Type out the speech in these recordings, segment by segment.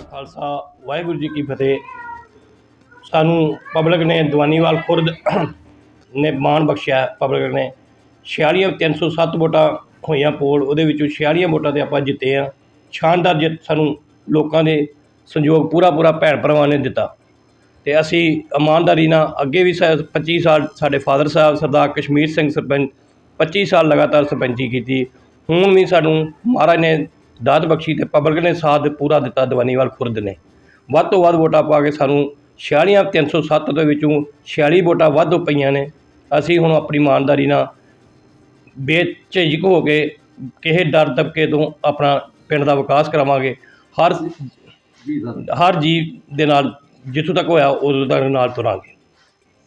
ਖਾਲਸਾ, ਵਾਹਿਗੁਰੂ ਜੀ ਕੀ ਫਤਿਹ। ਸਾਨੂੰ ਪਬਲਿਕ ਨੇ ਦਵਾਨੀਵਾਲ ਖੁਰਦ ਨੇ ਮਾਣ ਬਖਸ਼ਿਆ ਪਬਲਿਕ ਨੇ। 46 307 ਵੋਟਾਂ ਹੋਈਆਂ ਪੋਲ, ਉਹਦੇ ਵਿੱਚੋਂ 46 ਵੋਟਾਂ ਤੇ ਆਪਾਂ ਜਿੱਤੇ ਆ ਸ਼ਾਨਦਾਰ ਜਿੱਤ ਸਾਨੂੰ ਲੋਕਾਂ ਦੇ ਸੰਯੋਗ ਪੂਰਾ ਪੂਰਾ ਭੈਣ ਭਰਾਵਾਂ ਨੇ ਦਿੱਤਾ। ਤੇ ਅਸੀਂ ਇਮਾਨਦਾਰੀ ਨਾਲ ਅੱਗੇ ਵੀ ਸਾ- 25 ਸਾਲ ਸਾਡੇ ਫਾਦਰ ਸਾਹਿਬ ਸਰਦਾਰ ਕਸ਼ਮੀਰ ਸਿੰਘ ਸਰਪੰਚ 25 ਸਾਲ ਲਗਾਤਾਰ ਸਰਪੰਚੀ ਕੀਤੀ। ਹੁਣ ਵੀ ਸਾਨੂੰ ਮਹਾਰਾਜ ਨੇ ਦਾਤ ਬਖਸ਼ੀ ਤੇ ਪਬਲਿਕ ਨੇ ਸਾਥ ਪੂਰਾ ਦਿੱਤਾ ਦੀਵਾਨੀਵਾਲ ਖੁਰਦ ਨੇ। ਵੱਧ ਤੋਂ ਵੱਧ ਵੋਟਾਂ ਪਾ ਕੇ ਸਾਨੂੰ 46 307 ਦੇ ਵਿੱਚੋਂ 46 ਵੋਟਾਂ ਵੱਧ ਪਈਆਂ ਨੇ। ਅਸੀਂ ਹੁਣ ਆਪਣੀ ਇਮਾਨਦਾਰੀ ਨਾਲ ਬੇਝਿਜਕ ਹੋ ਕੇ ਕਿਸੇ ਡਰ ਦਬਕੇ ਤੋਂ ਆਪਣਾ ਪਿੰਡ ਦਾ ਵਿਕਾਸ ਕਰਾਵਾਂਗੇ। ਹਰ ਜੀ ਹਰ ਜੀਵ ਦੇ ਨਾਲ ਜਿੱਥੋਂ ਤੱਕ ਹੋਇਆ ਉਦੋਂ ਤੱਕ ਨਾਲ ਤੁਰਾਂਗੇ।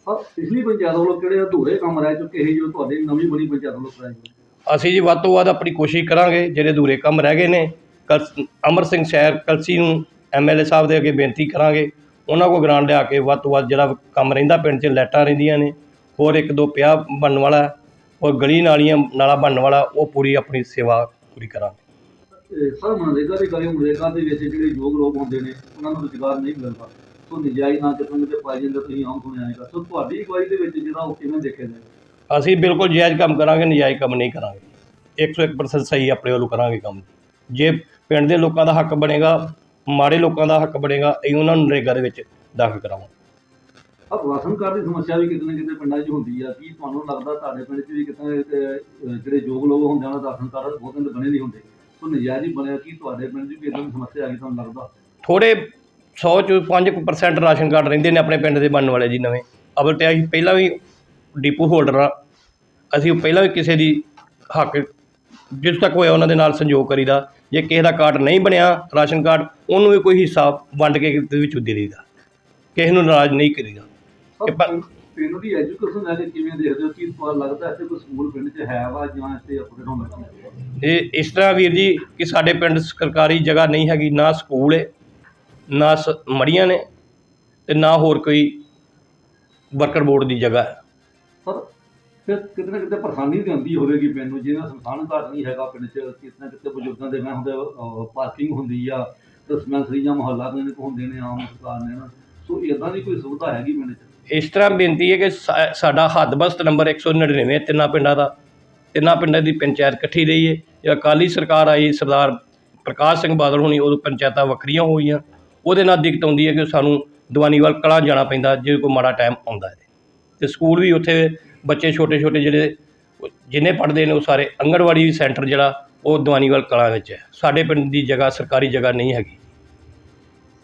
ਸਰ ਪਿਛਲੀ ਪੰਚਾਇਤ ਵੱਲੋਂ ਕਿਹੜੇ ਅਧੂਰੇ ਕੰਮ ਰਹਿ ਚੁੱਕੇ ਸੀ ਜੋ ਤੁਹਾਡੀ ਨਵੀਂ ਬਣੀ ਪੰਚਾਇਤ ਵੱਲੋਂ ਕਰਾਏ ਗਏ ਅਸੀਂ ਜੀ ਵੱਧ ਤੋਂ ਵੱਧ ਆਪਣੀ ਕੋਸ਼ਿਸ਼ ਕਰਾਂਗੇ ਜਿਹੜੇ ਅਧੂਰੇ ਕੰਮ ਰਹਿ ਗਏ ਨੇ ਕਲ ਅਮਰ ਸਿੰਘ ਸ਼ਹਿਰ ਕਲਸੀ ਨੂੰ ਐਮਐਲਏ ਸਾਹਿਬ ਦੇ ਅੱਗੇ ਬੇਨਤੀ ਕਰਾਂਗੇ। ਉਹਨਾਂ ਕੋਲ ਗ੍ਰਾਂਟ ਲਿਆ ਕੇ ਵੱਧ ਤੋਂ ਵੱਧ ਜਿਹੜਾ ਕੰਮ ਰਹਿੰਦਾ ਪਿੰਡ 'ਚ ਲਾਈਟਾਂ ਰਹਿੰਦੀਆਂ ਨੇ ਹੋਰ ਇੱਕ ਦੋ ਪਿਆ ਬਣਨ ਵਾਲਾ ਹੈ, ਔਰ ਗਲੀ ਨਾਲੀਆਂ ਨਾਲਾ ਬਣਨ ਵਾਲਾ ਉਹ ਪੂਰੀ ਆਪਣੀ ਸੇਵਾ ਪੂਰੀ ਕਰਾਂਗੇ। ਇਹ ਸਰ ਮਨਰੇਗਾ ਦੀ ਗੱਲ ਮਨਰੇਗਾ ਦੇ ਵਿੱਚ ਜਿਹੜੇ ਯੋਗ ਲੋਕ ਹੁੰਦੇ ਨੇ ਉਹਨਾਂ ਨੂੰ ਰੁਜ਼ਗਾਰ ਨਹੀਂ ਮਿਲਦਾ। ਸੋ ਨਜਾਇਜ਼ ਨਾ ਕਿਤੇ ਕਿਤੇ ਪਾਈ ਜਾਂਦੇ ਤੁਸੀਂ ਆਮ ਸੁਣਿਆ ਹੈਗਾ ਸੋ ਤੁਹਾਡੀ ਅਗਵਾਈ ਦੇ ਵਿੱਚ ਜਿਹੜਾ ਉਹ ਕਿਵੇਂ ਦੇਖਿਆ ਜਾਏ ਅਸੀਂ ਬਿਲਕੁਲ ਜਾਇਜ਼ ਕੰਮ ਕਰਾਂਗੇ ਨਜਾਇਜ਼ ਕੰਮ ਨਹੀਂ ਕਰਾਂਗੇ। 101% ਸਹੀ ਆਪਣੇ ਵੱਲੋਂ ਕਰਾਂਗੇ ਕੰਮ। ਜੇ ਪਿੰਡ ਦੇ ਲੋਕਾਂ ਦਾ ਹੱਕ ਬਣੇਗਾ ਮਾੜੇ ਲੋਕਾਂ ਦਾ ਹੱਕ ਬਣੇਗਾ ਅਸੀਂ ਉਹਨਾਂ ਨੂੰ ਨਰੇਗਾ ਦੇ ਵਿੱਚ ਦਾਖਲ ਕਰਾਵਾਂਗੇ ਪਰ ਰਾਸ਼ਨ ਕਾਰਡ ਦੀ ਸਮੱਸਿਆ ਵੀ ਕਿਤੇ ਨਾ ਕਿਤੇ ਪਿੰਡਾਂ 'ਚ ਹੁੰਦੀ ਆ। ਕੀ ਤੁਹਾਨੂੰ ਲੱਗਦਾ ਤੁਹਾਡੇ ਪਿੰਡ 'ਚ ਵੀ ਕਿਤੇ ਜਿਹੜੇ ਯੋਗ ਲੋਕ ਹੁੰਦੇ ਉਹਨਾਂ ਦਾ ਰਾਸ਼ਨ ਕਾਰਡ ਬਹੁਤ ਦਿਨ ਬਣੇ ਨਹੀਂ ਹੁੰਦੇ? ਸੋ ਨਜਾਇਜ਼ ਹੀ ਬਣਿਆ ਕੀ ਤੁਹਾਡੇ ਪਿੰਡ 'ਚ ਵੀ ਇਦਾਂ ਦੀ ਸਮੱਸਿਆ ਆ ਗਈ ਤੁਹਾਨੂੰ ਲੱਗਦਾ? ਥੋੜੇ 100 ਚ 5% ਰਾਸ਼ਨ ਕਾਰਡ ਰਹਿੰਦੇ ਨੇ ਆਪਣੇ ਪਿੰਡ ਦੇ ਬਣਨ ਵਾਲੇ ਜੀ ਨਵੇਂ। ਅਵਲ ਤੇ ਅਸੀਂ ਪਹਿਲਾਂ ਵੀ ਡੀਪੂ ਹੋਲਡਰ ਆ ਅਸੀਂ ਪਹਿਲਾਂ ਵੀ ਕਿਸੇ ਦੀ ਹੱਕ ਜਿਸ ਤੱਕ ਹੋਇਆ ਉਹਨਾਂ ਦੇ ਨਾਲ ਸੰਯੋਗ ਕਰੀਦਾ ਜੇ ਕਿਸੇ ਦਾ ਕਾਰਡ ਨਹੀਂ ਬਣਿਆ ਰਾਸ਼ਨ ਕਾਰਡ ਉਹਨੂੰ ਵੀ ਕੋਈ ਹਿੱਸਾ ਵੰਡ ਕੇ ਦੇ ਵਿੱਚੋਂ ਦੇ ਦਈਦਾ। ਕਿਸੇ ਨੂੰ ਨਾਰਾਜ਼ ਨਹੀਂ ਕਰੀਦਾ। ਸਰ, ਕਿ ਪਰ- ਪਿੰਡ ਦੀ ਐਜੂਕੇਸ਼ਨ ਲੈ ਕੇ ਕਿਵੇਂ ਦੇਖਦੇ ਹੋ? ਕੀ ਤੁਹਾਨੂੰ ਲੱਗਦਾ ਇੱਥੇ ਕੋਈ ਸਕੂਲ ਪਿੰਡ 'ਚ ਹੈ ਵਾ ਜਾਂ ਇੱਥੇ ਅਪਡੇਟ ਹੋਣਾ ਚਾਹੀਦਾ ਇਹ ਇਸ ਤਰ੍ਹਾਂ ਵੀਰ ਜੀ ਕਿ ਸਾਡੇ ਪਿੰਡ ਸਰਕਾਰੀ ਜਗ੍ਹਾ ਨਹੀਂ ਹੈਗੀ ਨਾ ਸਕੂਲ ਹੈ ਨਾ ਮੜੀਆਂ ਨੇ ਤੇ ਨਾ ਹੋਰ ਕੋਈ ਵਰਕਰ ਬੋਰਡ ਦੀ ਜਗ੍ਹਾ ਹੈ। ਸਰ ਫਿਰ ਕਿਤੇ ਨਾ ਕਿਤੇ ਪਰੇਸ਼ਾਨੀ ਤਾਂ ਹੁੰਦੀ ਹੋਵੇਗੀ ਪਿੰਡ ਜਿਹਨਾਂ ਸੰਸਥਾਨ ਘਾਟ ਨਹੀਂ ਹੈਗਾ ਪਿੰਡ 'ਚ, ਕਿਤੇ ਨਾ ਕਿਤੇ ਬਜ਼ੁਰਗਾਂ ਦੇ ਮੈਂ ਹੁੰਦੇ ਪਾਰਕਿੰਗ ਹੁੰਦੀ ਆ ਡਿਸਪੈਂਸਰੀ ਜਾਂ ਮੁਹੱਲਾ ਕਲੀਨਿਕ ਹੁੰਦੇ ਨੇ ਆਮ ਸਰਕਾਰ ਨੇ ਨਾ, ਸੋ ਇਦਾਂ ਦੀ ਕੋਈ ਸੁਵਿਧਾ ਹੈਗੀ ਪਿੰਡ 'ਚ? ਇਸ ਤਰ੍ਹਾਂ ਬੇਨਤੀ ਹੈ ਕਿ ਸਾ- ਸਾਡਾ ਹੱਦਬਸਤ ਨੰਬਰ 199 ਤਿੰਨਾਂ ਪਿੰਡਾਂ ਦਾ, ਤਿੰਨਾਂ ਪਿੰਡਾਂ ਦੀ ਪੰਚਾਇਤ ਇਕੱਠੀ ਰਹੀ ਹੈ। ਜਦੋਂ ਅਕਾਲੀ ਸਰਕਾਰ ਆਈ, ਸਰਦਾਰ ਪ੍ਰਕਾਸ਼ ਸਿੰਘ ਬਾਦਲ ਹੋਣੀ ਉਦੋਂ ਪੰਚਾਇਤਾਂ ਵੱਖਰੀਆਂ ਹੋਈਆਂ। ਉਹਦੇ ਨਾਲ ਦਿੱਕਤ ਆਉਂਦੀ ਹੈ ਕਿ ਸਾਨੂੰ ਦੀਵਾਨੀਵਾਲ ਕਲਾਂ ਜਾਣਾ ਪੈਂਦਾ, ਜੇ ਕੋਈ ਮਾੜਾ ਟਾਈਮ ਆਉਂਦਾ ਹੈ। ਤੇ ਸਕੂਲ ਵੀ ਉੱਥੇ ਬੱਚੇ ਛੋਟੇ ਛੋਟੇ ਜਿਹੜੇ ਜਿੰਨੇ ਪੜ੍ਹਦੇ ਨੇ ਉਹ ਸਾਰੇ ਅੰਗਣਵਾੜੀ ਸੈਂਟਰ ਜਿਹੜਾ ਉਹ ਦੀਵਾਨੀਵਾਲ ਕਲਾਂ ਵਿੱਚ ਹੈ। ਸਾਡੇ ਪਿੰਡ ਦੀ ਜਗ੍ਹਾ ਸਰਕਾਰੀ ਜਗ੍ਹਾ ਨਹੀਂ ਹੈਗੀ।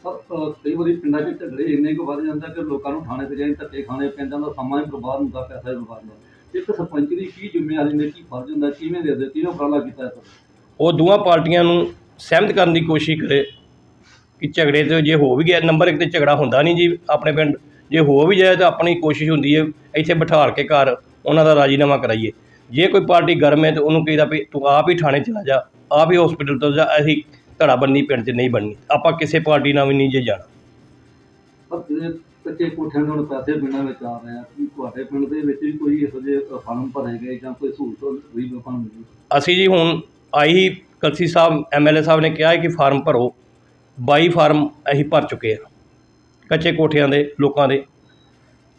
ਸਰ ਕਈ ਵਾਰੀ ਪਿੰਡਾਂ 'ਚ ਝਗੜੇ ਇੰਨੇ ਕੁ ਵੱਧ ਜਾਂਦਾ ਕਿ ਲੋਕਾਂ ਨੂੰ ਥਾਣੇ ਤੇ ਧੱਕੇ ਖਾਣੇ ਪੈਂਦੇ ਦਾ ਸਮਾਂ ਹੀ ਬਰਬਾਦ ਹੁੰਦਾ ਪੈਸਾ ਹੀ ਬਰਬਾਦ ਹੁੰਦਾ। ਇੱਕ ਸਰਪੰਚ ਦੀ ਕੀ ਜ਼ਿੰਮੇਵਾਰੀ ਨੇ ਕੀ ਫਰਜ਼ ਹੁੰਦਾ ਕਿਵੇਂ ਦੇ ਉਪਰਾਲਾ ਕੀਤਾ ਸਰ? ਉਹ ਦੋਵਾਂ ਪਾਰਟੀਆਂ ਨੂੰ ਸਹਿਮਤ ਕਰਨ ਦੀ ਕੋਸ਼ਿਸ਼ ਕਰੇ ਕਿ ਝਗੜੇ ਤੇ ਜੇ ਹੋ ਵੀ ਗਿਆ ਨੰਬਰ ਇੱਕ ਤੇ ਝਗੜਾ ਹੁੰਦਾ ਨਹੀਂ ਜੀ ਆਪਣੇ ਪਿੰਡ। ਜੇ ਹੋ ਵੀ ਜਾਏ ਤਾਂ ਆਪਣੀ ਕੋਸ਼ਿਸ਼ ਹੁੰਦੀ ਹੈ ਇੱਥੇ ਬਿਠਾਲ ਕੇ ਘਰ ਉਹਨਾਂ ਦਾ ਰਾਜੀਨਾਮਾ ਕਰਾਈਏ। ਜੇ ਕੋਈ ਪਾਰਟੀ ਗਰਮ ਹੈ ਤਾਂ ਉਹਨੂੰ ਕਹੀਦਾ ਵੀ ਤੂੰ ਆਪ ਹੀ ਥਾਣੇ ਚਲਾ ਜਾ ਆਪ ਹੀ ਹਸਪੀਟਲ ਤੋਂ ਜਾ ਅਸੀਂ ਧੜਾਬੰਦੀ ਪਿੰਡ 'ਚ ਨਹੀਂ ਬਣਨੀ। ਆਪਾਂ ਕਿਸੇ ਪਾਰਟੀ ਨਾਲ ਵੀ ਨਹੀਂ ਜੇ ਜਾਣਾ। ਪਰ ਜਿਹੜੇ ਕੱਚੇ ਕੋਠਿਆਂ ਦੇ ਹੁਣ ਪੈਸੇ ਪਿੰਡਾਂ ਵਿੱਚ ਆ ਰਹੇ ਆ ਕੀ ਤੁਹਾਡੇ ਪਿੰਡ ਦੇ ਵਿੱਚ ਵੀ ਕੋਈ ਇਹੋ ਜਿਹੇ ਫਾਰਮ ਭਰੇ ਗਏ ਜਾਂ ਕੋਈ ਸਹੂਲਤ ਹੋਈ ਲੋਕਾਂ ਨੂੰ ਮਿਲੀ? ਅਸੀਂ ਜੀ ਹੁਣ ਆਈ ਕਲਸੀ ਸਾਹਿਬ ਐਮਐਲਏ ਸਾਹਿਬ ਨੇ ਕਿਹਾ ਹੈ ਕਿ ਫਾਰਮ ਭਰੋ 22 ਫਾਰਮ ਅਸੀਂ ਭਰ ਚੁੱਕੇ ਆ ਕੱਚੇ ਕੋਠਿਆਂ ਦੇ ਲੋਕਾਂ ਦੇ।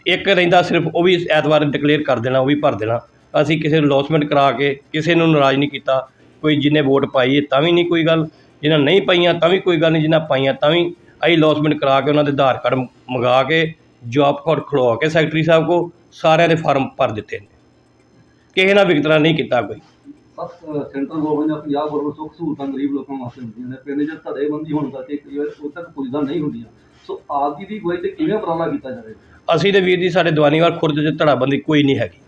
ਇੱਕ ਰਹਿੰਦਾ ਸਿਰਫ, ਉਹ ਵੀ ਐਤਵਾਰ ਡਿਕਲੇਅਰ ਕਰ ਦੇਣਾ, ਉਹ ਵੀ ਭਰ ਦੇਣਾ। ਅਸੀਂ ਕਿਸੇ ਨੂੰ ਲੌਸਮੈਂਟ ਕਰਾ ਕੇ, ਕਿਸੇ ਨੂੰ ਨਾਰਾਜ਼ ਨਹੀਂ ਕੀਤਾ। ਕੋਈ ਜਿਹਨੇ ਵੋਟ ਪਾਈ ਹੈ, ਤਾਂ ਵੀ ਨਹੀਂ ਕੋਈ ਗੱਲ। ਜਿਹਨਾਂ ਨਹੀਂ ਪਾਈਆਂ, ਤਾਂ ਵੀ ਕੋਈ ਗੱਲ ਨਹੀਂ। ਜਿਹਨਾਂ ਪਾਈਆਂ, ਤਾਂ ਵੀ ਅਸੀਂ ਲੌਸਮੈਂਟ ਕਰਾ ਕੇ ਉਹਨਾਂ ਦੇ ਆਧਾਰ ਕਾਰਡ ਮੰਗਾ ਕੇ ਜੌਬ ਕਾਰਡ ਖੜਵਾ ਕੇ ਸੈਕਟਰੀ ਸਾਹਿਬ ਕੋ ਸਾਰਿਆਂ ਦੇ ਫਾਰਮ ਭਰ ਦਿੱਤੇ ਨੇ। ਕਿਸੇ ਨਾਲ ਵਿਕਤਰਾ ਨਹੀਂ ਕੀਤਾ ਕੋਈ। ਬਸ ਸੈਂਟਰਲ ਗਵਰਨਮੈਂਟ ਜਾਂ ਪੰਜਾਬ ਗਵਰਨਮੈਂਟ ਸੁੱਖ ਸਹੂਲਤਾਂ ਗਰੀਬ ਲੋਕਾਂ ਵਾਸਤੇ ਹੁੰਦੀਆਂ ਨੇ। ਪਿੰਡ 'ਚ ਧੜੇਬੰਦੀ ਹੋਣ ਕਰਕੇ ਕਈ ਵਾਰ ਉਦੋਂ ਤੱਕ ਪੁੱਜਦਾ ਨਹੀਂ ਹੁੰਦੀਆਂ। ਸੋ ਆਪ ਜੀ ਦੀ ਅਗਵਾਈ ਤੇ ਕਿਵੇਂ ਉਪਰਾਲਾ ਕੀਤਾ ਜਾਵੇ? ਅਸੀਂ ਤੇ ਵੀਰ ਜੀ ਸਾਡੇ ਦੀਵਾਨੀਵਾਲ ਖੁਰਦ 'ਚ ਧੜਾਬੰਦੀ ਕੋਈ ਨਹੀਂ ਹੈਗੀ।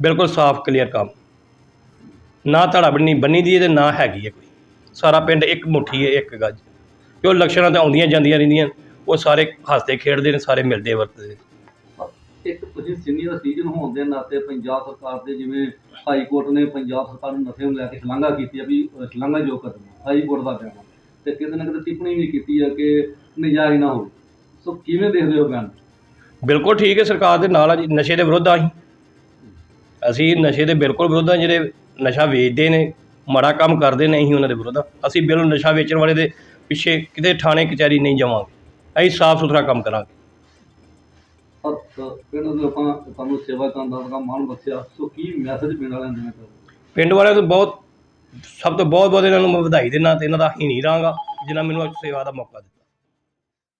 ਬਿਲਕੁਲ ਸਾਫ਼ ਕਲੀਅਰ ਕੰਮ। ਨਾ ਧੜਾਬੰਦੀ ਬੰਨੀ ਦੀ ਹੈ ਤੇ ਨਾ ਹੈਗੀ ਹੈ ਕੋਈ। ਸਾਰਾ ਪਿੰਡ ਇੱਕ ਮੁੱਠੀ ਹੈ ਇੱਕ ਗੱਜ। ਜੋ ਇਲੈਕਸ਼ਨਾਂ ਤੇ ਆਉਂਦੀਆਂ ਜਾਂਦੀਆਂ ਰਹਿੰਦੀਆਂ ਉਹ ਸਾਰੇ ਹੱਸਦੇ ਖੇਡਦੇ ਨੇ ਸਾਰੇ ਮਿਲਦੇ ਵਰਤਦੇ। ਇੱਕ ਤੁਸੀਂ ਸੀਨੀਅਰ ਸੀਜ਼ਨ ਹੋਣ ਦੇ ਨਾਤੇ ਪੰਜਾਬ ਸਰਕਾਰ ਦੇ ਜਿਵੇਂ ਹਾਈ ਕੋਰਟ ਨੇ ਪੰਜਾਬ ਸਰਕਾਰ ਨੂੰ ਨਸ਼ੇ ਨੂੰ ਲੈ ਕੇ ਸ਼ਲਾਘਾ ਕੀਤੀ ਆ ਵੀ ਸ਼ਲਾਘਾਯੋਗ ਕਦਮ ਹਾਈ ਕੋਰਟ ਦਾ ਬਿਆਨ ਤੇ ਕਿਤੇ ਨਾ ਕਿਤੇ ਟਿੱਪਣੀ ਵੀ ਕੀਤੀ ਆ ਕਿ ਨਜਾਇਜ਼ ਨਾ ਹੋਵੇ ਸੋ ਕਿਵੇਂ ਦੇਖਦੇ ਹੋ ਬਿਆਨ ਬਿਲਕੁਲ ਠੀਕ ਹੈ ਸਰਕਾਰ ਦੇ ਨਾਲ ਆ ਜੀ ਨਸ਼ੇ ਦੇ ਵਿਰੁੱਧ ਆ ਅਸੀਂ ਅਸੀਂ ਨਸ਼ੇ ਦੇ ਬਿਲਕੁਲ ਵਿਰੁੱਧ ਆ ਜਿਹੜੇ ਨਸ਼ਾ ਵੇਚਦੇ ਨੇ ਮਾੜਾ ਕੰਮ ਕਰਦੇ ਨੇ ਅਸੀਂ ਉਹਨਾਂ ਦੇ ਵਿਰੁੱਧ ਆ। ਅਸੀਂ ਬਿਲਕੁਲ ਨਸ਼ਾ ਵੇਚਣ ਵਾਲੇ ਦੇ ਪਿੱਛੇ ਕਿਤੇ ਥਾਣੇ ਕਚਹਿਰੀ ਨਹੀਂ ਜਾਵਾਂਗੇ। ਅਸੀਂ ਸਾਫ਼ ਸੁਥਰਾ ਕੰਮ ਕਰਾਂਗੇ। ਪਰ ਅ, ਪਿੰਡ ਦੇ ਲੋਕਾਂ ਤੁਹਾਨੂੰ ਸੇਵਾ ਕਰਨ ਦਾ ਬੜਾ ਮਾਣ ਬਖਸ਼ਿਆ। ਸੋ ਕੀ ਮੈਸੇਜ ਪਿੰਡ ਵਾਲਿਆਂ ਨੂੰ ਦੇਣਾ ਚਾਹੋਗੇ? ਪਿੰਡ ਵਾਲਿਆਂ ਤੋਂ ਬਹੁਤ ਸਭ ਤੋਂ ਬਹੁਤ ਬਹੁਤ ਇਹਨਾਂ ਨੂੰ ਮੈਂ ਵਧਾਈ ਦਿੰਦਾ ਤੇ ਇਹਨਾਂ ਦਾ ਹੀ ਨਹੀਂ ਰਹਾਂਗਾ ਜਿਨ੍ਹਾਂ ਮੈਨੂੰ ਅੱਜ ਸੇਵਾ ਦਾ ਮੌਕਾ ਦਿੱਤਾ।